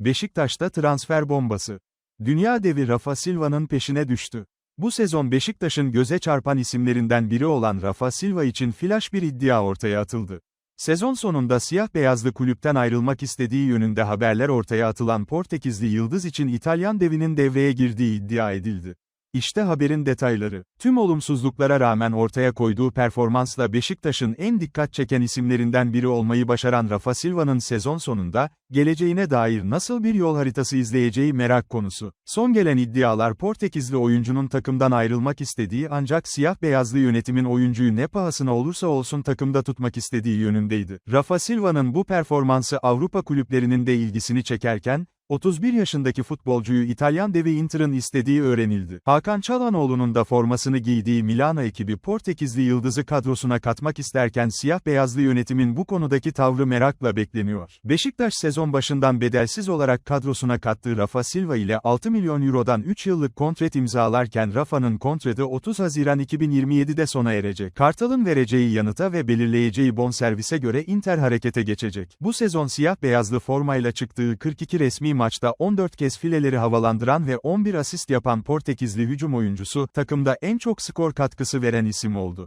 Beşiktaş'ta transfer bombası. Dünya devi Rafa Silva'nın peşine düştü. Bu sezon Beşiktaş'ın göze çarpan isimlerinden biri olan Rafa Silva için flash bir iddia ortaya atıldı. Sezon sonunda siyah beyazlı kulüpten ayrılmak istediği yönünde haberler ortaya atılan Portekizli Yıldız için İtalyan devinin devreye girdiği iddia edildi. İşte haberin detayları. Tüm olumsuzluklara rağmen ortaya koyduğu performansla Beşiktaş'ın en dikkat çeken isimlerinden biri olmayı başaran Rafa Silva'nın sezon sonunda, geleceğine dair nasıl bir yol haritası izleyeceği merak konusu. Son gelen iddialar Portekizli oyuncunun takımdan ayrılmak istediği ancak siyah-beyazlı yönetimin oyuncuyu ne pahasına olursa olsun takımda tutmak istediği yönündeydi. Rafa Silva'nın bu performansı Avrupa kulüplerinin de ilgisini çekerken, 31 yaşındaki futbolcuyu İtalyan devi Inter'ın istediği öğrenildi. Hakan Çalhanoğlu'nun da formasını giydiği Milano ekibi Portekizli yıldızı kadrosuna katmak isterken siyah-beyazlı yönetimin bu konudaki tavrı merakla bekleniyor. Beşiktaş sezon başından bedelsiz olarak kadrosuna kattığı Rafa Silva ile 6 milyon eurodan 3 yıllık kontrat imzalarken Rafa'nın kontratı 30 Haziran 2027'de sona erecek. Kartal'ın vereceği yanıta ve belirleyeceği bonservise göre Inter harekete geçecek. Bu sezon siyah-beyazlı formayla çıktığı 42 resmi maçta 14 kez fileleri havalandıran ve 11 asist yapan Portekizli hücum oyuncusu, takımda en çok skor katkısı veren isim oldu.